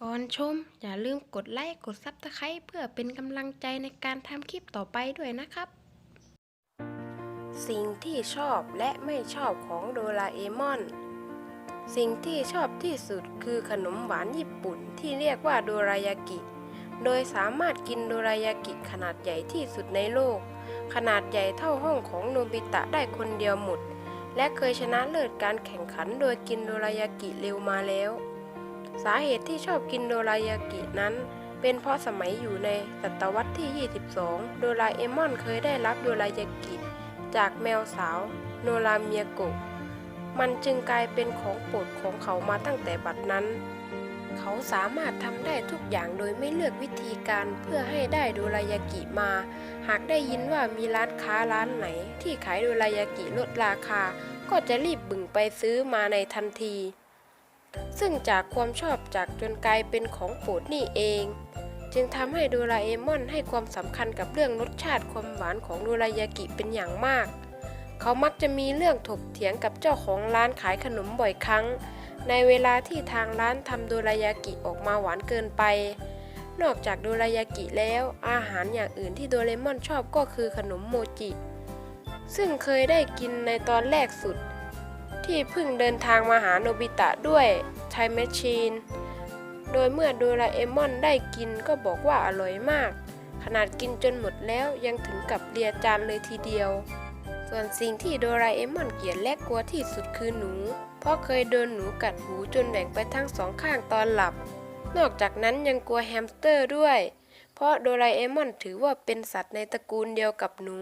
ก่อนชม อย่าลืมกดไลค์ กดซับสไครต์เพื่อเป็นกำลังใจในการทำคลิปต่อไปด้วยนะครับ สิ่งที่ชอบและไม่ชอบของโดราเอมอน สิ่งที่ชอบที่สุดคือขนมหวานญี่ปุ่นที่เรียกว่าโดรายากิโดยสามารถกินโดรายากิขนาดใหญ่ที่สุดในโลก ขนาดใหญ่เท่าห้องของโนบิตะได้คนเดียวหมด และเคยชนะเลิศการแข่งขันโดยกินโดรายากิเร็วมาแล้ว สาเหตุที่ชอบกินโดรายากินั้นเป็นเพราะสมัยอยู่ในศตวรรษที่ 22 โดราเอมอนเคยได้รับโดรายากิจากแมวสาวโนราเมียโกะ มันจึงกลายเป็นของโปรดของเขามาตั้งแต่บัดนั้น เขาสามารถทำได้ทุกอย่างโดยไม่เลือกวิธีการเพื่อให้ได้โดรายากิมา หากได้ยินว่ามีร้านค้าร้านไหน ที่ขายโดรายากิลดราคา ก็จะรีบบึ่งไปซื้อมาในทันที ซึ่งจากความชอบจากจนกลายเป็นของโปรดนี่เอง จึงทำให้โดราเอมอนให้ความสำคัญกับเรื่องรสชาติความหวานของโดรายากิเป็นอย่างมาก เขามักจะมีเรื่องถกเถียงกับเจ้าของร้านขายขนมบ่อยครั้ง ในเวลาที่ทางร้านทำโดรายากิออกมาหวานเกินไป นอกจากโดรายากิแล้วอาหารอย่างอื่นที่โดเรมอนชอบก็คือขนมโมจิ ซึ่งเคยได้กินในตอนแรกสุด ที่เพิ่งเดินทางมาหาโนบิตะด้วยไทม์แมชชีน โดยเมื่อโดราเอมอนได้กินก็บอกว่าอร่อยมาก ขนาดกินจนหมดแล้วยังถึงกับเลียจานเลยทีเดียว ส่วนสิ่งที่โดราเอมอนเกลียดและกลัวที่สุดคือหนู เพราะเคยโดนหนูกัดหูจนแบ่งไปทั้งสองข้างตอนหลับ นอกจากนั้นยังกลัวแฮมสเตอร์ด้วย เพราะโดราเอมอนถือว่าเป็นสัตว์ในตระกูลเดียวกับหนู